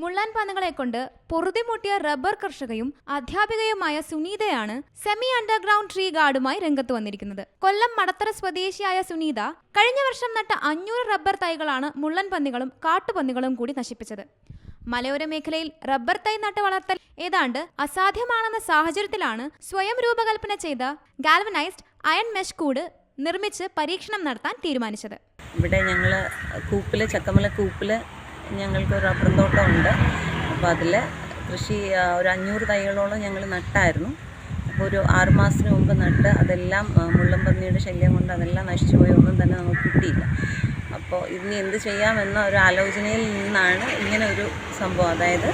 മുള്ളാൻ പന്നുകളെ കൊണ്ട് പൊറുതിമുട്ടിയ റബ്ബർ കർഷകയും അധ്യാപികയുമായ സുനീതയാണ് സെമി അണ്ടർഗ്രൗണ്ട് ട്രീ ഗാർഡുമായി രംഗത്ത് വന്നിരിക്കുന്നത്. കൊല്ലം മടത്തറ സ്വദേശിയായ സുനീത കഴിഞ്ഞ വർഷം നട്ട അഞ്ഞൂറ് റബ്ബർ തൈകളാണ് മുള്ളൻ പന്നികളും കാട്ടുപന്നികളും കൂടി നശിപ്പിച്ചത്. മലയോര മേഖലയിൽ റബ്ബർ തൈ നട്ട് വളർത്തൽ ഏതാണ്ട് അസാധ്യമാണെന്ന സാഹചര്യത്തിലാണ് സ്വയം രൂപകൽപ്പന ചെയ്ത ഗാൽവനൈസ്ഡ് അയൺ മെഷ് കൂട് നിർമ്മിച്ച് പരീക്ഷണം നടത്താൻ തീരുമാനിച്ചത്. ഇവിടെ ഞങ്ങൾ കൂപ്പിൽ ചക്കമല കൂപ്പിൽ ഞങ്ങൾക്ക് റബ്ബർ തോട്ടമുണ്ട് അപ്പോൾ അതിൽ കൃഷി ഒരു അഞ്ഞൂറ് തൈകളോളം ഞങ്ങൾ നട്ടായിരുന്നു. അപ്പോൾ ഒരു ആറുമാസത്തിന് മുമ്പ് നട്ട് അതെല്ലാം ആ, മുള്ളൻപന്നിയുടെ ശല്യം കൊണ്ട് അതെല്ലാം നശിച്ചു പോയി ഒന്നും തന്നെ നമുക്ക് കിട്ടിയില്ല. അപ്പോൾ ഇനി എന്ത് ചെയ്യാമെന്ന ഒരു ആലോചനയിൽ നിന്നാണ് ഇങ്ങനെ ഒരു സംഭവം. അതായത്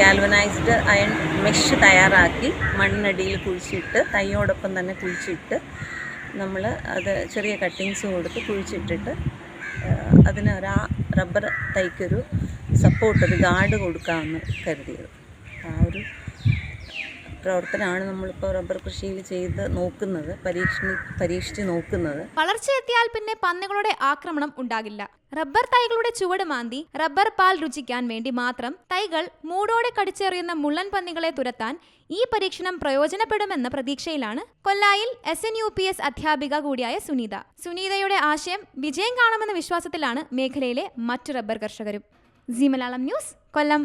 ഗാൽവനൈസ്ഡ് അയൺ മെഷ് തയ്യാറാക്കി മണ്ണിനടിയിൽ കുഴിച്ചിട്ട് തൈയോടൊപ്പം തന്നെ കുഴിച്ചിട്ട് നമ്മൾ അത് ചെറിയ കട്ടിങ്സ് കൊടുത്ത് കുഴിച്ചിട്ടിട്ട് അതിന് ആ റബ്ബർ തൈക്കൊരു സപ്പോർട്ട് ഒരു ഗാർഡ് കൊടുക്കാമെന്ന് കരുതിയത്. ആ ഒരു പ്രവർത്തനമാണ് നമ്മളിപ്പോൾ റബ്ബർ കൃഷിയിൽ ചെയ്ത് നോക്കുന്നത് പരീക്ഷണി പരീക്ഷിച്ച് നോക്കുന്നത്. വളർച്ചയെത്തിയാൽ പിന്നെ പന്നികളുടെ ആക്രമണം ഉണ്ടാകില്ല. റബ്ബർ തൈകളുടെ ചുവട് മാന്തി റബ്ബർ പാൽ രുചിക്കാൻ വേണ്ടി മാത്രം തൈകൾ മൂടോടെ കടിച്ചെറിയുന്ന മുള്ളൻ പന്നികളെ തുരത്താൻ ഈ പരീക്ഷണം പ്രയോജനപ്പെടുമെന്ന പ്രതീക്ഷയിലാണ് കൊല്ലായിൽ S N U P S അധ്യാപിക കൂടിയായ സുനീത. സുനീതയുടെ ആശയം വിജയം കാണുമെന്ന വിശ്വാസത്തിലാണ് മേഖലയിലെ മറ്റു റബ്ബർ കർഷകരും. G Malayalam news Kollam.